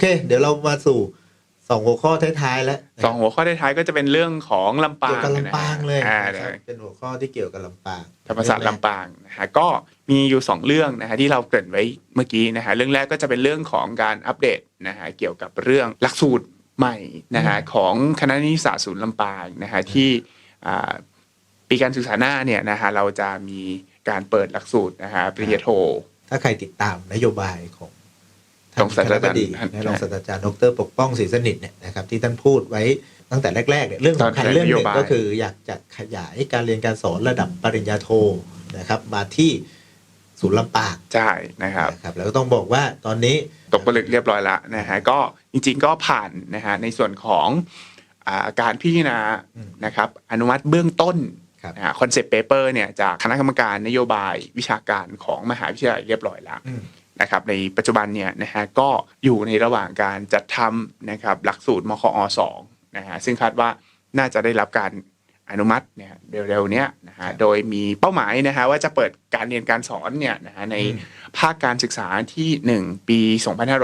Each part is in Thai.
เค เดี๋ยวเรามาสู่สองหัวข้อท้ายๆแล้วสองหัวข้อท้ายๆก็จะเป็นเรื่องของลำปาเกี่ยวงกับลำปางเลยอ่านะครับเป็นหัวข้อที่เกี่ยวกับลำปางธรรมศาสตร์ลำปางนะฮะก็มีอยู่สองเรื่องนะฮะที่เราเกริ่นไว้เมื่อกี้นะฮะเรื่องแรกก็จะเป็นเรื่องของการอัปเดตนะฮะเกี่ยวกับเรื่องหลักสูตรใหม่นะฮะของคณะนิติศาสตร์ศูนย์ลำปางนะฮะที่อ่าปีการศึกษาหน้าเนี่ยนะฮะเราจะมีการเปิดหลักสูตรนะฮะปริญญาโท ถ้าใครติดตามนโยบายของ รองศาสตราจารย์คณบดีรองศาสตราจารย์ดรปกป้องศรีสนิทเนี่ยนะครับที่ท่านพูดไว้ตั้งแต่แรกๆเนี่ยเรื่องสำคัญตอนแถลงเรื่องหนึ่นโยงบายก็คืออยากจะขยายการเรียนการสอนระดับปริญญาโทนะครับมาที่ศูนย์ลำปางใช่นะครับนะครับแล้วก็ต้องบอกว่าตอนนี้ตกผลึกเรียบร้อยแล้วนะฮะก็จริงๆก็ผ่านนะฮะในส่วนของอาการพิจารณาอืมนะครับอนุมัติเบื้องต้นครับคอนเซปต์เปเปอร์เนี่ยจากคณะกรรมการนโยบายวิชาการของมหาวิทยาลัยเรียบร้อยแล้วอืม นะครับในปัจจุบันเนี่ยนะฮะก็อยู่ในระหว่างการจัดทำนะครับหลักสูตรมคอสองนะฮะซึ่งคาดว่าน่าจะได้รับการอนุมัติเนี่ยเร็วๆเนี้ยนะฮะโดยมีเป้าหมายนะฮะว่าจะเปิดการเรียนการสอนเนี่ยนะฮะในอืมภาคการศึกษาที่ 1 ปี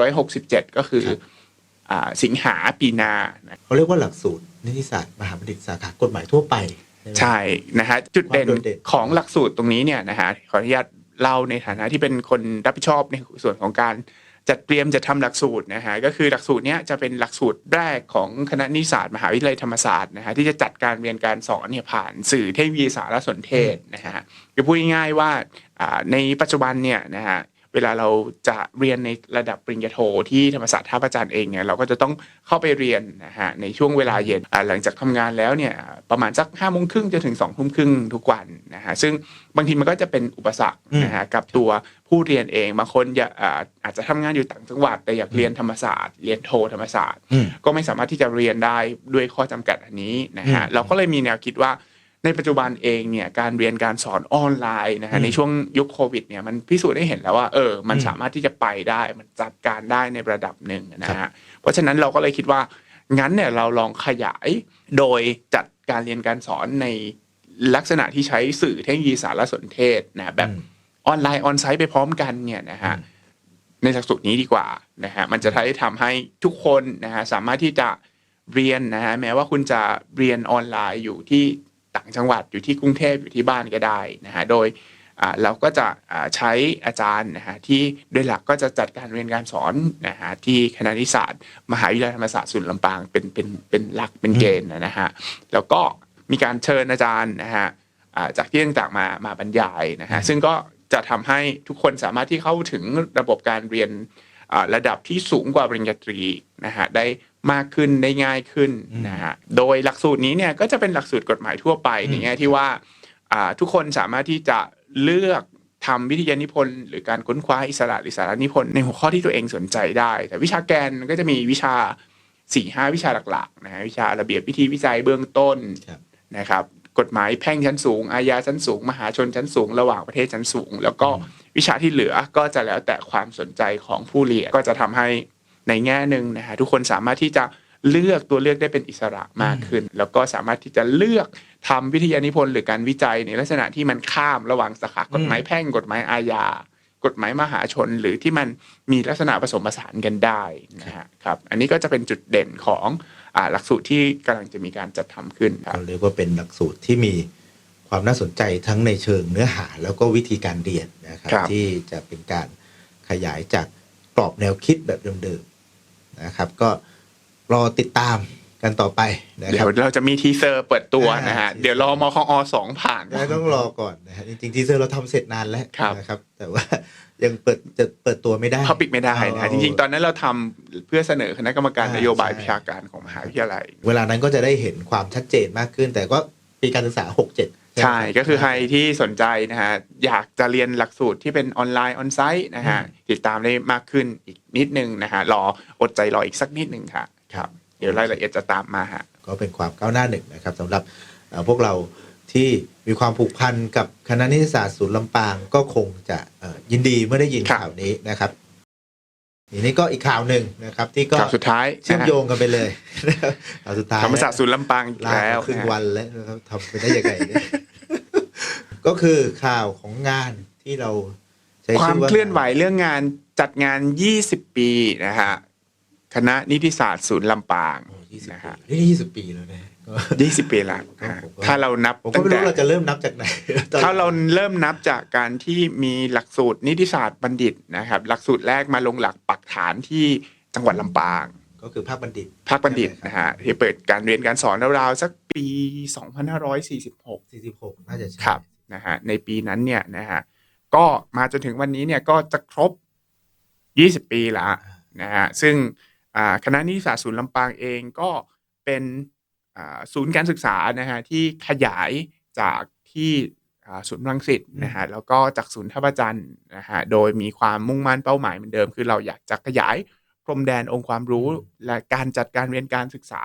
2567 ก็คือครับอ่าสิงหาปีหนานะเขาเรียกว่าหลักสูตรนิติศาสตร์มหาบัณฑิตสาขากฎหมายทั่วไปไหมใช่นะฮะจุดเด่นความโดดเด่นของหลักสูตรตรงนี้เนี่ยนะฮะขออนุญาต เราในฐานะที่เป็นคนรับผิดชอบในส่วนของการจัดเตรียมจะทำหลักสูตรนะฮะก็คือหลักสูตรเนี้ยจะเป็นหลักสูตรแรกของคณะนิสสาสตร์มหาวิทยาลัยธรรมศาสตร์นะฮะที่จะจัดการเรียนการสอนเนี่ยผ่านสื่อเทคโนโลยีสารสนเทศนะฮะคือพูดง่ายๆว่าในปัจจุบันเนี่ยนะฮะ เวลาเราจะเรียนในระดับปริญญาโทที่ธรรมศาสตร์ท่าพระจันทร์เองเนี่ยเราก็จะต้องเข้าไปเรียนนะฮะในช่วงเวลาเย็นอ่าหลังจากทำงานแล้วเนี่ยประมาณสักห้าโมงครึ่งจนถึงสองทุ่มครึ่งทุกวันนะฮะซึ่งบางทีมันก็จะเป็นอุปสรรคนะฮะกับตัวผู้เรียนเองบางคนอยากอ่าอาจจะทำงานอยู่ต่างจังหวัด แต่อยากเรียนธรรมศาสตร์ เรียนโทธรรมศาสตร์อืมก็ไม่สามารถที่จะเรียนได้ด้วยข้อจำกัดอันนี้นะฮะอืมเราก็เลยมีแนวคิดว่า ในปัจจุบันเองเนี่ยการเรียนการสอนออนไลน์นะฮะอืมในช่วงยุคโควิดเนี่ยมันพิสูจน์ได้เห็นแล้วว่าเออ มันอืมสามารถที่จะไปได้มันจัดการได้ในระดับหนึ่งนะฮะเพราะฉะนั้นเราก็เลยคิดว่างั้นเนี่ยเราลองขยายโดยจัดการเรียนการสอนในลักษณะที่ใช้สื่อเทคโนโลยีสารสนเทศนะแบบอืมออนไลน์ออนไซต์ไปพร้อมกันเนี่ยนะฮะอืมในหลักสูตรนี้ดีกว่านะฮะมันจะทำให้ทุกคนนะฮะสามารถที่จะเรียนนะฮะแม้ว่าคุณจะเรียนออนไลน์อยู่ที่ ต่างจังหวัดอยู่ที่กรุงเทพอยู่ที่บ้านก็ได้นะฮะโดยอ่าเราก็จะอ่าใช้อาจารย์นะฮะที่โดยหลักก็จะจัดการเรียนการสอนนะฮะที่คณะนิติศาสตร์มหาวิทยาลัยธรรมศาสตร์ศูนย์ลำปางเป็นเป็นเป็นหลักเป็นเกณฑ์นะฮะแล้วก็มีการเชิญอาจารย์นะฮะอ่าจากที่ต่างๆมามาบรรยายนะฮะซึ่งก็จะทำให้ทุกคนสามารถที่เข้าถึงระบบการเรียนอ่า ระดับที่สูงกว่าปริญญาตรีนะฮะได้มากขึ้นได้ง่ายขึ้นนะฮะโดยหลักสูตรนี้เนี่ยก็จะเป็นหลักสูตรกฎหมายทั่วไปในแง่ที่ว่าอ่าทุกคนสามารถที่จะเลือกทำวิทยานิพนธ์หรือการค้นคว้าอิสระหรือสาระนิพนธ์ในหัวข้อที่ตัวเองสนใจได้ แต่วิชาแกนมันก็จะมีวิชาสี่ห้าวิชาหลักๆนะฮะวิชาระเบียบวิธีวิจัยเบื้องต้นครับนะครับ กฎหมายแพ่งชั้นสูง อาญาชั้นสูง มหาชนชั้นสูง ระหว่างประเทศชั้นสูง แล้วก็วิชาที่เหลือก็จะแล้วแต่ความสนใจของผู้เรียนก็จะทำให้ในแง่หนึ่งนะฮะทุกคนสามารถที่จะเลือกตัวเลือกได้เป็นอิสระมากขึ้น แล้วก็สามารถที่จะเลือกทำวิทยานิพนธ์หรือการวิจัยในลักษณะที่มันข้ามระหว่างสาขากฎหมายแพ่งกฎหมายอาญากฎหมายมหาชนหรือที่มันมีลักษณะผสมผสานกันได้นะฮะครับ อันนี้ก็จะเป็นจุดเด่นของอ่า หลักสูตรที่กำลังจะมีการจัดทำขึ้นครับเราเรียกว่าเป็นหลักสูตรที่มีความน่าสนใจทั้งในเชิงเนื้อหาแล้วก็วิธีการเรียนนะครับครับที่จะเป็นการขยายจากกรอบแนวคิดแบบเดิมๆนะครับ ก็รอติดตาม กันต่อไปนะคเดี๋รัยบวเราจะมีทีเซอร์เปิดตัวนะฮะอ่าเดี๋ยวรอมคอสองผ่านแล้วต้องรอก่อนนะฮะจริงๆทีเซอร์เราทำเสร็จนานแล้วครับ นะครับ แต่ว่า ยังเปิดจะเปิดตัวไม่ได้ท็อปิกไม่ได้นะฮะเอาจริงๆ ตอนนั้นเราทำเพื่อเสนอคณะกรรมการอ่านโยบายใช่ วิชาการของมหาวิทยาลัย เวลานั้นก็จะได้เห็นความชัดเจนมากขึ้น แต่ก็ปีการศึกษา 67 ใช่ก็คือใครที่สนใจนะฮะอยากจะเรียนหลักสูตรที่เป็นออนไลน์ออนไซต์นะฮะติดตามได้มากขึ้นอีกนิดนึงนะฮะรออดใจรออีกสักนิดนึงค่ะครับ เดี๋ยวรายละเอียดจะตามมาฮะก็เป็นความก้าวหน้าหนึ่งนะครับสำหรับเอ่อพวกเราที่มีความผูกพันกับคณะนิติศาสตร์ศูนย์ลำปางก็คงจะเอ่อยินดีเมื่อได้ยินครับข่าวนี้นะครับทีนี้ก็อีกข่าวหนึ่งนะครับ ที่ก็ข่าวสุดท้ายเชื่อมนะฮะโยงกันไปเลยนะครับข่าวสุดท้ายธรรมศาสตร์ศูนย์ลำปางอีกลาแล้วมาครึ่งนะฮะวันแล้วนะครับทำไปได้ยังไงเนี่ยก็คือข่าวของงานที่เราใช้ความชื่อว่าเคลื่อนไหวเรื่องงานจัดงาน 20 ปีนะฮะ คณะนิติศาสตร์ศูนย์ลำปางโอ้ยี่สิบนะปีฮะนี่ยี่สิบปีแล้วนะก็ยี่สิบปีละครับอ่าผมก็ถ้าเรานับผมก็ตั้งไม่แต่ รู้เราจะเริ่มนับจากไหนถ้าเราเริ่มนับจากการที่มีหลักสูตรนิติศาสตร์บัณฑิตนะครับ หลักสูตรแรกมาลงหลักปักฐานที่จังหวัดลำปาง ก็คือภาคบัณฑิต ภาคบัณฑิตใช่ไหมนะครัฮะบที่เปิดการเรียนการสอนราวๆสักปี 2546สี่สิบหกน่าจะใช่ครับนะฮะในปีนั้นเนี่ยนะฮะก็มาจนถึงวันนี้เนี่ยก็จะครบ 20 ปีละอ่านะฮะซึ่งอ่า คณะนิติศาสตร์ศูนย์ลำปางเองก็เป็นอ่าศูนย์การศึกษานะฮะที่ขยายจากที่อ่าศูนย์รังสิตนะฮะแล้วก็จากศูนย์ท่าประจันทร์นะฮะโดยมีความมุ่งมั่นเป้าหมายเหมือนเดิม คือเราอยากจะขยายพรมแดนองค์ความรู้และการจัดการเรียนการศึกษา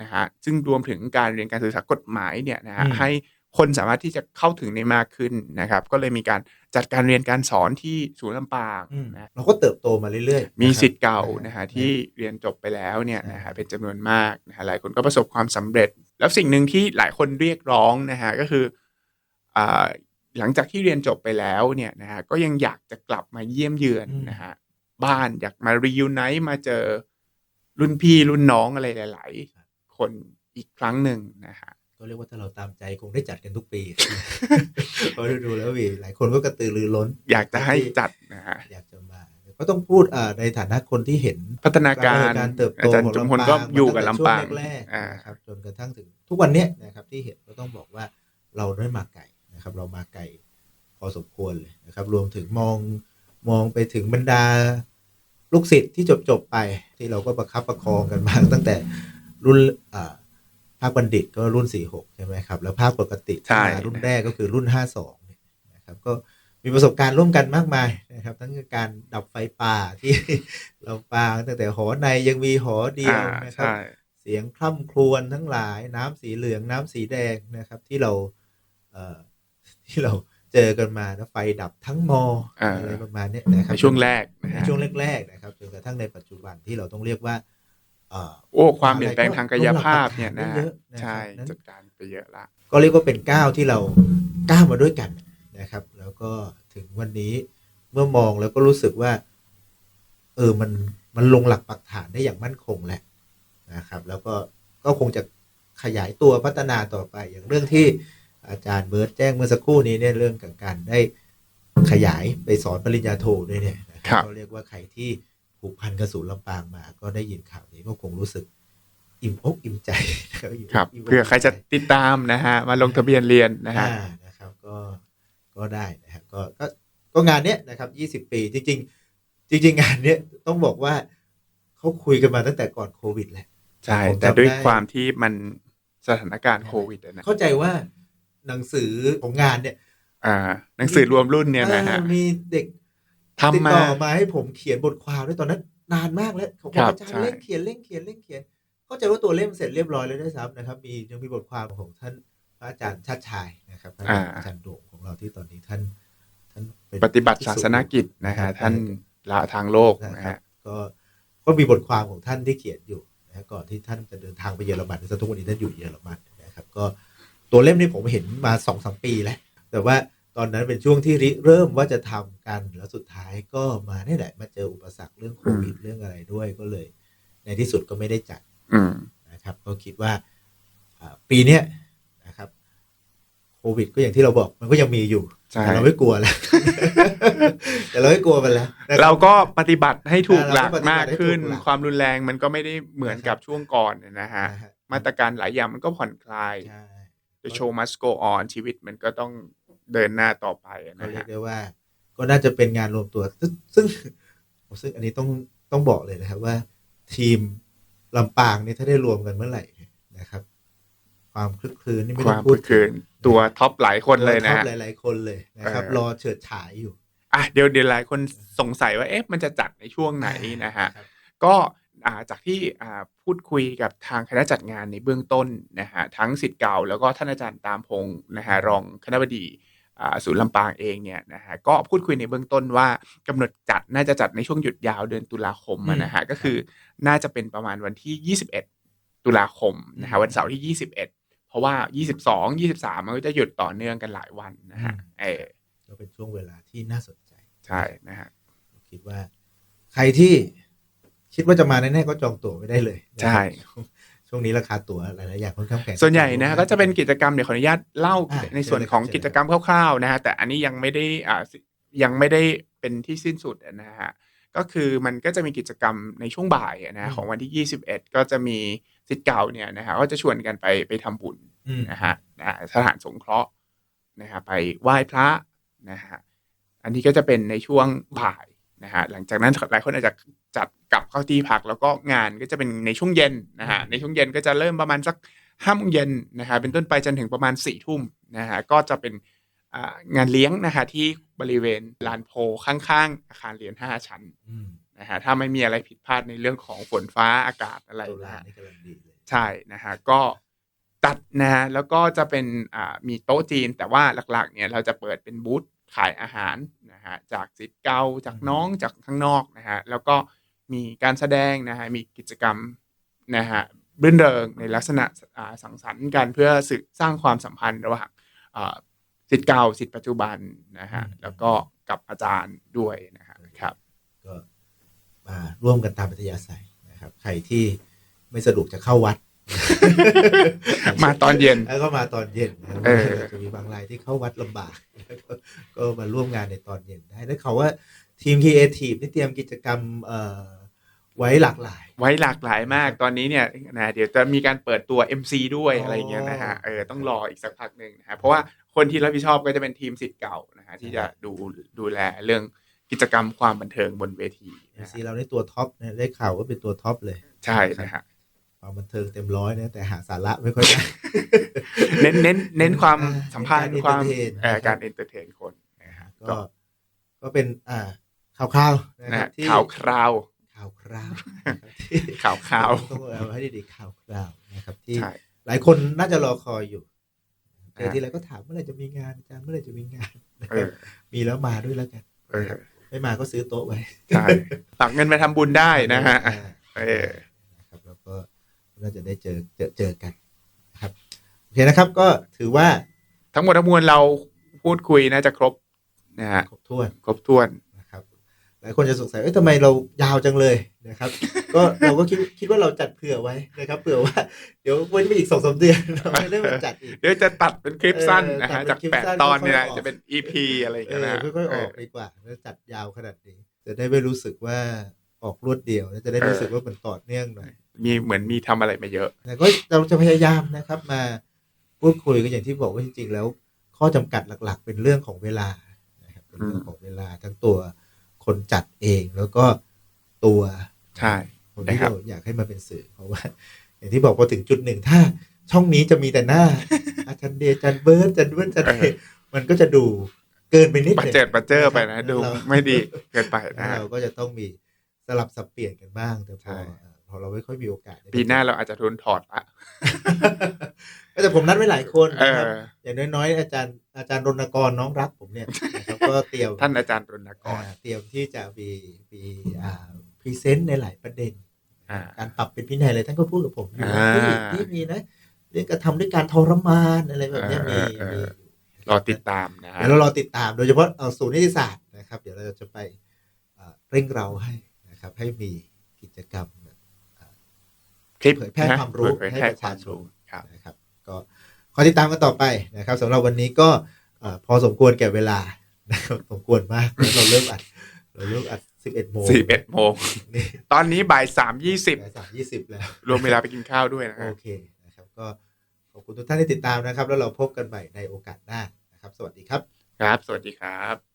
นะฮะซึ่งรวมถึงการเรียนการศึกษากฎหมายเนี่ยนะฮะอืมให้ คนสามารถที่จะเข้าถึงในมากขึ้นนะครับ ก็เลยมีการจัดการเรียนการสอนที่ศูนย์ลำปางอืมนะเราก็เติบโตมาเรื่อยๆ มีนะครับสิทธิ์เก่านะฮะอ่าที่เรียนจบไปแล้วเนี่ยใช่นะฮะเป็นจำนวนมากนะฮะหลายคนก็ประสบความสำเร็จ แล้วสิ่งหนึ่งที่หลายคนเรียกร้องนะฮะก็คืออ่าหลังจากที่เรียนจบไปแล้วเนี่ยนะฮะก็ยังอยากจะกลับมาเยี่ยมเยือนนะฮะบ้านอยากมารีวิวไนท์มาเจอรุ่นพี่รุ่นน้องอะไรหลาย ๆ คนอีกครั้งหนึ่งนะฮะ ก็เรียกว่าถ้าเราตามใจคงได้จัดกันทุกปีเพราะดูๆแล้วมีหลายคนก็กระตือรือร้น อยากจะให้จัดนะฮะอยากจะมาก็ต้องพูดอ่าในฐานะคนที่เห็นพัฒนาการการเติบอาโตจารย์ของจุมพลลำปางก็อยู่กับมาตั้ลำปางแต่ช่วแรกๆอ่านะครับจนกระทั่งถึงทุกวันเนี้ยนะครับที่เห็นก็ต้องบอกว่าเราได้มาไกลนะครับ เรามาไกลพอสมควรเลยนะครับ รวมถึงมองมองไปถึงบรรดาลูกศิษย์ที่จบจบๆไปที่เราก็ประคับประคองกันมาตั้งแต่รุ่นอ่า ภาคบัณฑิตก็รุ่น 46 ใช่ไหมครับ แล้วภาคปกติใช่ที่มารุ่นแรกก็คือรุ่น 52เนี่ยนะครับ ก็มีประสบการณ์ร่วมกันมากมายนะครับ ทั้งการดับไฟป่าที่เราปางตั้งแต่หอในยังมีหอเดียวอ่านะครับใช่เสียงคร่ำครวญทั้งหลาย น้ำสีเหลืองน้ำสีแดงนะครับ ที่เราเอ่อที่เราเจอกันมานะไฟดับทั้งมออ่าอะไรประมาณเนี้ยนะครับในช่วงแรกนะในฮะช่วงแรกๆนะครับจนกระทั่งในปัจจุบันที่เราต้องเรียกว่าเอ่อ โอ้ความเปลี่ยนแปลงทางกายภาพเนี่ยนะเยอะนะครับใช่นั้นจัดการไปเยอะละ ก็เรียกว่าเป็นก้าวที่เราก้าวมาด้วยกันนะครับ แล้วก็ถึงวันนี้เมื่อมองแล้วก็รู้สึกว่า เออมันมันลงหลักปักฐานได้อย่างมั่นคงแหละนะครับ แล้วก็ก็คงจะขยายตัวพัฒนาต่อไป อย่างเรื่องที่อาจารย์เบิร์ตแจ้งเมื่อสักครู่นี้เนี่ยเรื่องของการได้ขยายไปสอนปริญญาโทด้วยเนี่ยนะคครัรับบก็เรียกว่าใครที่ ผูกพันกับศูนย์ลำปางมา ก็ได้ยินข่าวนี้ก็คงรู้สึกอิ่มอกอิ่มใจนะครับอิ่มอกครับอิ่มกเผื่อใครจะอิ่มใจติดตามนะฮะ มาลงทะเบียนเรียนนะฮะอ่านะครับก็ก็ได้นะครับก็ก็ก็งานเนี้ยนะครับยี่สิบปีจริง ๆ จริง ๆ งานเนี้ยต้องบอกว่าเขาคุยกันมาตั้งแต่ก่อนโควิดแหละใช่ผมจำแต่ด้วยได้ความที่มันสถานการณ์โควิดอะนะเข้าใจว่าหนังสือของงานเนี่ย อ่า หนังสือรวมรุ่นเนี่ยนะฮะเออมีเด็ก ทำมาติดต่อมาให้ผมเขียนบทความด้วยตอนนั้น นานมากแล้วเขาบครัอกบอาจารย์ใช่เร่งเขียนเร่งเขียนเร่งเขียนเข้าใจว่าตัวเล่มเสร็จเรียบร้อยแล้วด้วยซ้ำนะครับ มียังมีบทความของท่านพระอาจารย์ชาติชายนะครับท่านอ่าอาจารย์โด่งของเราที่ตอนนี้ท่าน ท่านเป็นปฏิบัติศาสนกิจนะฮะครับท่านละทางโลกนะนะครัฮะบก็ก็มีบทความของท่านที่เขียนอยู่นะฮะก่อนที่ท่านจะเดินทางไปเยอรมันซึ่งทุกวันนี้ท่านอยู่เยอรมันนะครับ ก็ตัวเล่มนี้ผมเห็นมาสองสามปีแล้ว แต่ว่า ตอนนั้นเป็นช่วงที่ริเริ่มว่าจะทำกันแล้วสุดท้ายก็มานี่แหละ มาเจออุปสรรคเรื่องโควิดเรื่องอะไรด้วยก็เลย ในที่สุดก็ไม่ได้จัดอืมนะครับ ก็คิดว่าอ่าปีเนี้ยนะครับ โควิดก็อย่างที่เราบอกมันก็ยังมีอยู่ใช่แต่เราไม่กลัวแล้วแต่เราไม่กลัวมันแล้วนะคบเราก็ปฏิบัติให้ถูกหลักเราก็ปฏิบัติมากขึ้นให้ถูกหลักความรุนแรงมันก็ไม่ได้เหมือนกับช่วงก่อนนะฮะนะฮะมาตรการหลายอย่างมันก็ผ่อนคลายใช่ the show must go on ชีวิตมันก็ต้อง เดินหน้าต่อไปก็นะเรียฮะกได้ว่า ก็น่าจะเป็นงานรวมตัวซึ่งซึ่งซึ่งอันนี้ต้องต้องบอกเลยนะครับว่า ทีมลำปางนี่ถ้าได้รวมกันเมื่อไหร่นะครับ ความคลึกคลืนนี่ไม่คต้วาอมงพูดคืนตัวท็อปหลายคนเลยนะท็อฮะปหลาย ๆ คนเลยนะครับเออรอเฉิดฉายอยู่อะเดี๋ยวเดี๋ยวหลายคนสงสัยว่าเอ๊ะมันจะจัดในช่วงไหนนะฮะครับก็อ่าจากที่อ่าพูดคุยกับทางคณะจัดงานในเบื้องต้นนะฮะทั้งสิทธิ์เก่า แล้วก็ท่านอาจารย์ตามพงศ์นะฮะรองคณบดีอ่า ศูนย์ลำปางเองเนี่ยนะฮะก็พูดคุยในเบื้องต้นว่ากำหนดจัดน่าจะจัดในช่วงหยุดยาวเดือนตุลาคมอะนะฮะก็คือน่าจะเป็นประมาณวันที่ 21 ตุลาคมนะฮะวันเสาร์ที่ 21 เพราะว่า 22 23 มันก็จะหยุดต่อเนื่องกันหลายวันนะฮะเออก็เป็นช่วงเวลาที่น่าสนใจใช่นะฮะคิดว่า ใครที่คิดว่าจะมาแน่ๆก็จองตั๋วไม่ได้เลยนะครับใช่ ช่วงนี้ราคาตั๋วหลายๆอย่างค่อนข้างแพงส่วนใหญ่นะฮะก็จะเป็นกิจกรรมเดี๋ยวขออนุญาตเล่าอ่าในส่วนของเชิญเลยครับกิจกรรมคร่าวๆนะฮะแต่อันนี้ยังไม่ได้อ่ายังไม่ได้เป็นที่สิ้นสุดนะฮะก็คือมันก็จะมีกิจกรรมในช่วงบ่ายนะฮะของวันที่ 21 ก็จะมีสิทธิ์เก่าเนี่ยนะฮะก็จะชวนกันไปไปทำบุญอืมนะฮะนะสถานสงเคราะห์นะฮะไปไหว้พระนะฮะอันนี้ก็จะเป็นในช่วงบ่าย นะฮะหลังจากนั้นหลายคนอาจจะจัดกลับเข้าที่พักแล้วก็งานก็จะเป็นในช่วงเย็นนะฮะในช่วงเย็นก็จะเริ่มประมาณสักห้าโมงเย็นนะฮะเป็นต้นไปจนถึงประมาณสี่ทุ่มนะฮะก็จะเป็นอ่างานเลี้ยงนะฮะที่บริเวณลานโพข้างๆ อาคารเรียนห้าชั้นอืมนะฮะถ้าไม่มีอะไรผิดพลาดในเรื่องของฝนฟ้าอากาศอะไรตุลานะฮะนี่กำลังดีเลยใช่นะฮะก็ตัดนะฮะแล้วก็จะเป็นอ่ามีโต๊ะจีนแต่ว่าหลักๆเนี่ยเราจะเปิดเป็นบูธขายอาหารนะฮะจากสิทธิ์เก่าจากน้องจากข้างนอกนะฮะแล้วก็มีการแสดงนะฮะมีกิจกรรมนะฮะรื่นเริงในลักษณะอ่าสังสรรค์กันเพื่อสื่อสร้างความสัมพันธ์ระหว่างอ่าสิทธิ์เก่าสิทธิ์ปัจจุบันนะฮะแล้วก็กับอาจารย์ด้วยนะฮะครับก็มาร่วมกันตามปัทยาศัยนะครับ ใครที่ไม่สะดวกจะเข้าวัด มาตอนเย็นแล้วก็มาตอนเย็นนะครับเออจะมีบางรายที่เข้าวัดลำบากก็ก็มาร่วมงานในตอนเย็นได้แล้วเขาว่าทีม k ีเอทีฟนี่เตรียมกิจกรรมเอ่อไว้หลากหลาย ไว้หลากหลายมากตอนนี้เนี่ยนะเดี๋ยวจะมีการเปิดตัว MC ด้วยอ๋อออะไรอย่างเงี้ยนะฮะเออต้องรออีกสักพักหนึ่งนะฮะเพราะว่าคนที่รับผิดชอบก็จะเป็นทีมสิทธิ์เก่านะฮะที่จะดูดูแลเรื่องกิจกรรมความบันเทิงบนเวทีเอ็นะซีฮะเราได้ตัวท็อปนะได้ข่าวว่าเป็นตัวท็อปเลย ใช่นะฮะ ความบันเทิงเต็มร้อยนะแต่หาสาระไม่ค่อยได้เน้นเน้นเน้นความอ่าสัมพันธ์การความ entertain เอ่อนะครับการเอนเตอร์เทนคนนะฮะก็ก็เป็นอ่าข่าวคราวๆนะนะครัฮะบที่ข่าวคราวข่าวคราวนะครับที่ข่าวคราวต้องเอาให้ดีๆข่าวคราวนะครับ ที่ใช่หลายคนน่าจะรอคอยอยู่เจออ่าทีไรก็ถามเมื่อไหร่จะมีงานอาจารย์เมื่อไหร่จะมีงานนะเอครับอมีแล้วมาด้วยแล้วกันเออไม่มาก็ซื้อโต๊ะไว้ใช่ตักเงินไปทำบุญได้นะฮะอ่าเออ นะครับแล้วก็ น่าจะได้เจอเจอเจอกันนะครับโอเคนะครับก็ถือว่าทั้งหมดทั้งมวลเราพูดคุยน่าจะครบนะฮะครบถ้วนครบถ้วนนะครับหลายคนจะสงสัยเอ้ยทำไมเรายาวจังเลยนะครับ ก็เราก็คิดคิดว่าเราจัดเผื่อไว้นะครับ เผื่อว่าเดี๋ยววันนี้อีกสองสามเดือนเราไม่ได้มาจัดอีกเดี๋ยวจะตัดเป็นคลิปสั้นเออนะฮะตัจาดกเป็นคลิปแปดสั้นตอนเนี่ยค่อยๆออกจะเป็น EP อะไรอย่างเอเงี้ยอนะค่อยๆออกดีกว่าแล้วจัดยาวขนาดนี้จะได้ไม่รู้สึกว่าออกรวดเดียวแล้วจะได้รู้สึกว่ามันต่อเนื่องหน่อย มีเหมือนมีทำอะไรมาเยอะแต่ก็เราจะพยายามนะครับมาพูดคุยกันอย่างที่บอกว่าจริงๆแล้ว ข้อจำกัดหลักๆ เป็นเรื่องของเวลานะครับเป็นเรื่องของเวลาทั้งตัวคนจัดเองแล้วก็ตัวใช่คนที่นะครับเราอยากให้มาเป็นสื่อ เพราะว่า อย่างที่บอกพอถึงจุดหนึ่งถ้าช่องนี้จะมีแต่หน้า อาจารย์เดย์อาจารย์เบิร์ดอาจารย์เบิร์ดอาจารย์เดย์มันก็จะดูเกินไปนิดหปัจนึ่งเจิดปัจเจอไปนะดูเราไม่ดีเกินไปนะฮะเราก็จะต้องมีสลับสับเปลี่ยนกันบ้างแต่พใช่อ เอ่อพอเราไม่ค่อยมีโอกาสได้ปีหน้าเราอาจจะโดนถอดละแต่ผมนัดไว้หลายคนเอนะครับออย่างน้อยๆอาจารย์อาจารย์รณกรน้องรักผมเนี่ยนะครับก็เตรียมท่านอาจารย์รณกอ่ารเตรียมที่จะมีมีอ่าพรีเซนต์ในหลายประเด็นอ่าการปรับเป็นพินัยอะไรท่านก็พูดกับผมอยู่ว่าอ่าเฮ้ยที่มีนะเรื่องกระทำด้วยการทรมานอะไรแบบเนี้ยมีเออเออมีรอติดตามนะฮะเดี๋ยวเรารอติดตามโดยเฉพาะเอาศูนย์นิติศาสตร์นะครับ เดี๋ยวเราจะไปอ่าเร่งเราให้นะครับให้มีกิจกรรมแบบ คลิปเผยแพร่นะความรู้เผยให้แพร่ประควาชามชนรู้ครับนะครับ ก็ขอติดตามกันต่อไปนะครับสำหรับวันนี้ก็เอ่อพอสมควรแก่เวลานะครับสมควรมากเราเริ่มอัดเราเริ่มอัด11โมงสี่เอ็ดโมงนี่ตอนนี้บ่ายสามยี่สิบสามยี่สิบแล้ว รวมเวลาไปกินข้าวด้วยนะฮะโอเคนะครับ ก็ขอบคุณทุกท่านที่ติดตามนะครับ แล้วเราพบกันใหม่ในโอกาสหน้านะครับ สวัสดีครับ ครับ สวัสดีครับ